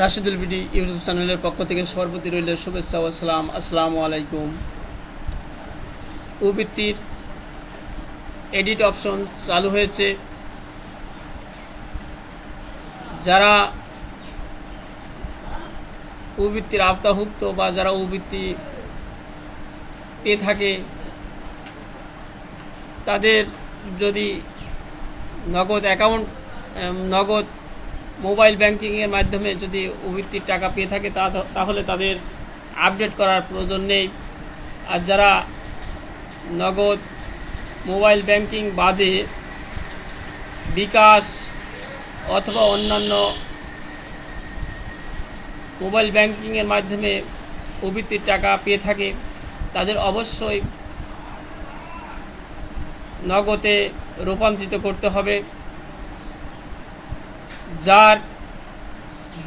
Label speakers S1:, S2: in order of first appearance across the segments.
S1: Rashidul BD YouTube চ্যানেলের পক্ষ থেকে সর্বতি রইল শুভেচ্ছা ও সালাম। আসসালামু আলাইকুম। উবৃত্তির এডিট অপশন চালু হয়েছে। যারা উবৃত্তির আওতাভুক্ত বা যারা উবৃত্তি পেয়ে থাকে, তাদের যদি নগদ অ্যাকাউন্ট নগদ মোবাইল ব্যাংকিংয়ের মাধ্যমে যদি উবৃত্তির টাকা পেয়ে থাকে তাহলে তাদের আপডেট করার প্রয়োজন নেই। আর যারা নগদ মোবাইল ব্যাংকিং বাদে বিকাশ অথবা অন্যান্য মোবাইল ব্যাংকিংয়ের মাধ্যমে উবৃত্তির টাকা পেয়ে থাকে, তাদের অবশ্যই নগদে রূপান্তরিত করতে হবে। যার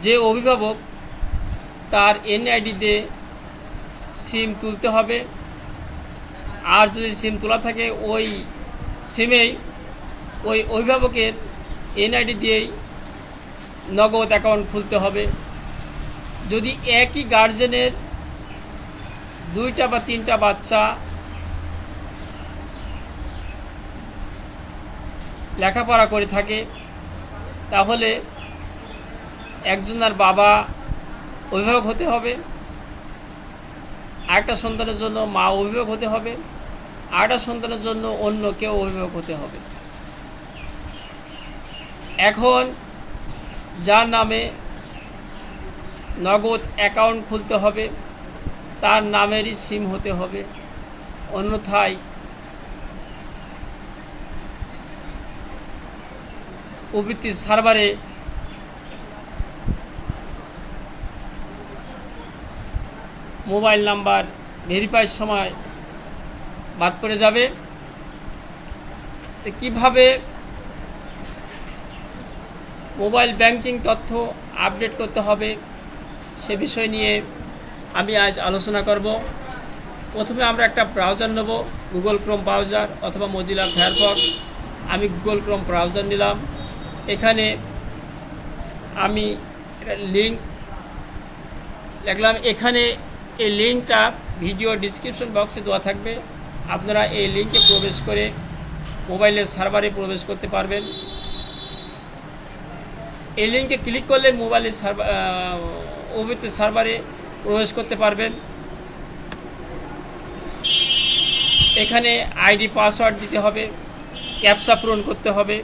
S1: যে অভিভাবক, তার এনআইডিতে সিম তুলতে হবে। আর যদি সিম তোলা থাকে, ওই সিমেই ওই অভিভাবকের এনআইডি দিয়েই নগদ অ্যাকাউন্ট খুলতে হবে। যদি একই গার্জেনের দুইটা বা তিনটা বাচ্চা লেখাপড়া করে থাকে তাহলে একজনের বাবা অভিভাবক হতে হবে, আরেকটা সন্তানের জন্য মা অভিভাবক হতে হবে, আরেকটা সন্তানের জন্য অন্য কেউ অভিভাবক হতে হবে। এখন যার নামে নগদ অ্যাকাউন্ট খুলতে হবে, তার নামেরই সিম হতে হবে। অন্যথায় প্রবৃত্তি সার্ভারে মোবাইল নাম্বার ভেরিফাইয়ের সময় বাদ পড়ে যাবে। তো কীভাবে মোবাইল ব্যাংকিং তথ্য আপডেট করতে হবে সে বিষয় নিয়ে আমি আজ আলোচনা করব। প্রথমে আমরা একটা ব্রাউজার নেব, গুগল ক্রোম ব্রাউজার অথবা মজিলা ফায়ারফক্স। আমি গুগল ক্রোম ব্রাউজার নিলাম। এখানে আমি লিঙ্ক লিখলাম এখানে এই লিঙ্কটা ভিডিও ডিসক্রিপশন বক্সে দেওয়া থাকবে। আপনারা এই লিঙ্কে প্রবেশ করে মোবাইলের সার্ভারে প্রবেশ করতে পারবেন। এই লিঙ্কে ক্লিক করলে মোবাইলের সার্ভার ওবিতে সার্ভারে প্রবেশ করতে পারবেন। এখানে আইডি পাসওয়ার্ড দিতে হবে। ক্যাপসা পূরণ করতে হবে।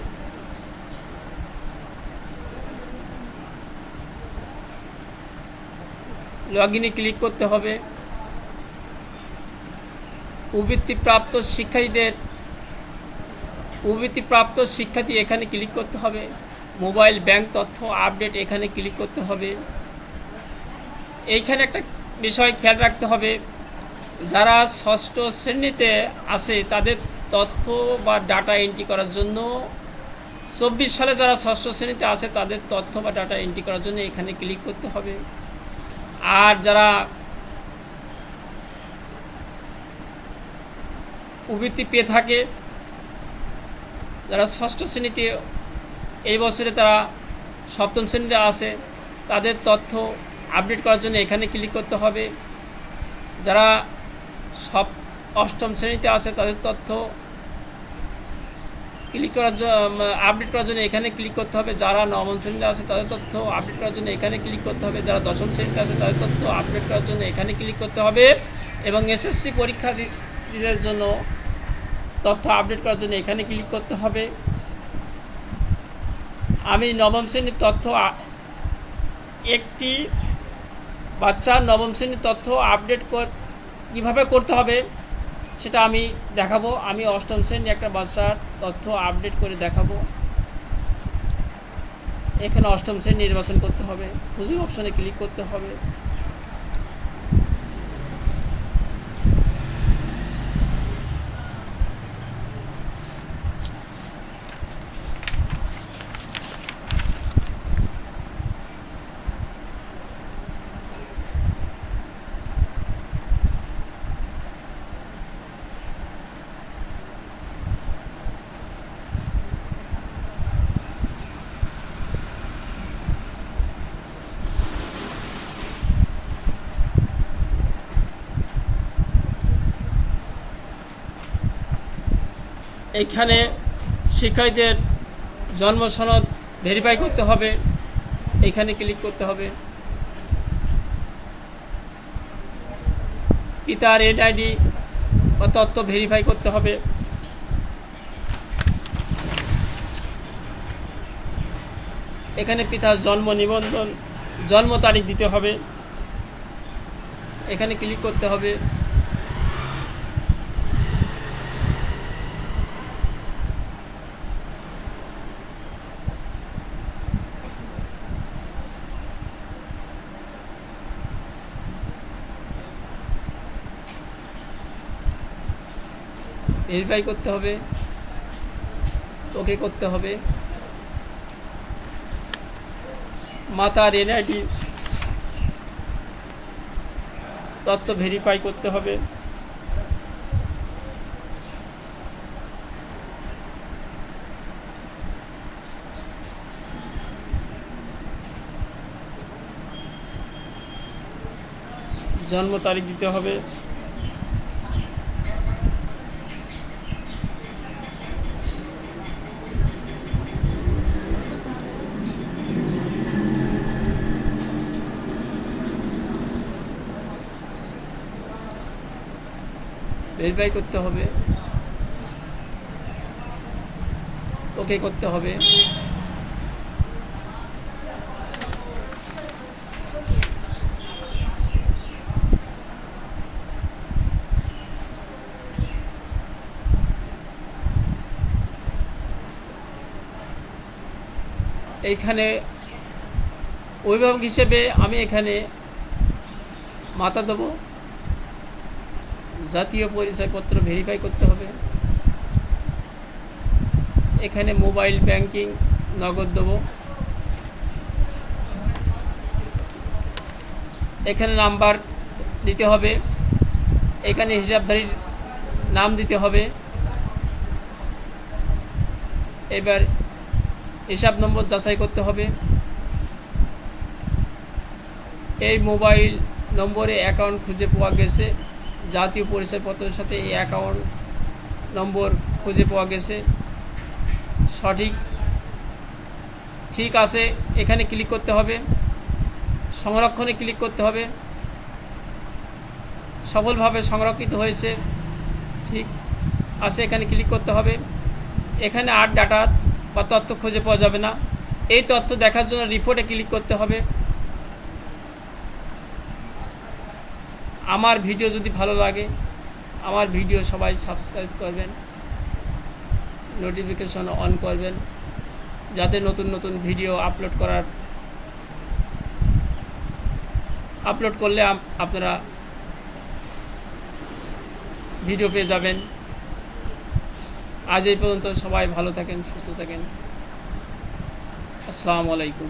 S1: লগ ইনে ক্লিক করতে হবে। উবৃত্তিপ্রাপ্ত শিক্ষার্থীদের উবৃত্তিপ্রাপ্ত শিক্ষার্থী এখানে ক্লিক করতে হবে। মোবাইল ব্যাংক তথ্য আপডেট এখানে ক্লিক করতে হবে। এইখানে একটা বিষয় খেয়াল রাখতে হবে। যারা ষষ্ঠ শ্রেণীতে আসে তাদের তথ্য বা ডাটা এন্ট্রি করার জন্য চব্বিশ সালে যারা ষষ্ঠ শ্রেণীতে আসে তাদের তথ্য বা ডাটা এন্ট্রি করার জন্য এখানে ক্লিক করতে হবে। আর যারা উবৃত্তি পেয়ে থাকে, যারা ষষ্ঠ শ্রেণীতে এই বছরে তারা সপ্তম শ্রেণীতে আসে তাদের তথ্য আপডেট করার জন্য এখানে ক্লিক করতে হবে। যারা সব অষ্টম শ্রেণীতে আসে তাদের তথ্য ক্লিক করার আপডেট করার জন্য এখানে ক্লিক করতে হবে। যারা নবম শ্রেণীতে আছে, তাদের তথ্য আপডেট করার জন্য এখানে ক্লিক করতে হবে। যারা দশম শ্রেণীতে আছে, তাদের তথ্য আপডেট করার জন্য এখানে ক্লিক করতে হবে। এবং এসএসসি পরীক্ষার্থীদের জন্য তথ্য আপডেট করার জন্য এখানে ক্লিক করতে হবে। আমি নবম শ্রেণির তথ্য একটি বাচ্চার নবম শ্রেণির তথ্য আপডেট কর কীভাবে করতে হবে? সেটা আমি দেখাবো। আমি অষ্টম শ্রেণির একটা বাচ্চার তথ্য আপডেট করে দেখাবো। এখানে অষ্টম শ্রেণি নির্বাচন করতে হবে। হুজুর অপশনে ক্লিক করতে হবে। এখানে শিক্ষার্থীদের জন্ম সনদ ভেরিফাই করতে হবে। এখানে ক্লিক করতে হবে। পিতার এড আইডি বা তথ্য ভেরিফাই করতে হবে। এখানে পিতার জন্ম নিবন্ধন, জন্ম তারিখ দিতে হবে। এখানে ক্লিক করতে হবে। ভেরিফাই করতে হবে। ওকে করতে হবে। মাতার এনআইডি তথ্য ভেরিফাই করতে হবে। জন্ম তারিখ দিতে হবে। ভেরিফাই করতে হবে। ওকে করতে হবে। এইখানে অভিভাবক হিসেবে আমি এখানে মাতা দেবো। জাতীয় পরিচয়পত্র ভেরিফাই করতে হবে। এখানে মোবাইল ব্যাংকিং নগদ দেবো। এখানে নাম্বার দিতে হবে। এখানে হিসাবধারীর নাম দিতে হবে। এবার হিসাব নম্বর যাচাই করতে হবে। এই মোবাইল নম্বরে অ্যাকাউন্ট খুঁজে পাওয়া গেছে। জাতীয় পরিচয়পত্রের সাথে এই অ্যাকাউন্ট নম্বর খুঁজে পাওয়া গেছে। সঠিক, ঠিক আছে, এখানে ক্লিক করতে হবে। সংরক্ষণে ক্লিক করতে হবে। সফলভাবে সংরক্ষিত হয়েছে। ঠিক আছে, এখানে ক্লিক করতে হবে। এখানে আর ডাটা বা তথ্য খুঁজে পাওয়া যাবে না। এই তথ্য দেখার জন্য রিপোর্টে ক্লিক করতে হবে। আমার ভিডিও যদি ভালো লাগে, আমার ভিডিও সবাই সাবস্ক্রাইব করবেন নোটিফিকেশন অন করবেন, যাতে নতুন নতুন ভিডিও আপলোড করার আপলোড করলে আপনারা ভিডিও পেয়ে যাবেন। আজ এই পর্যন্ত সবাই ভালো থাকেন, সুস্থ থাকেন। আসসালামু আলাইকুম।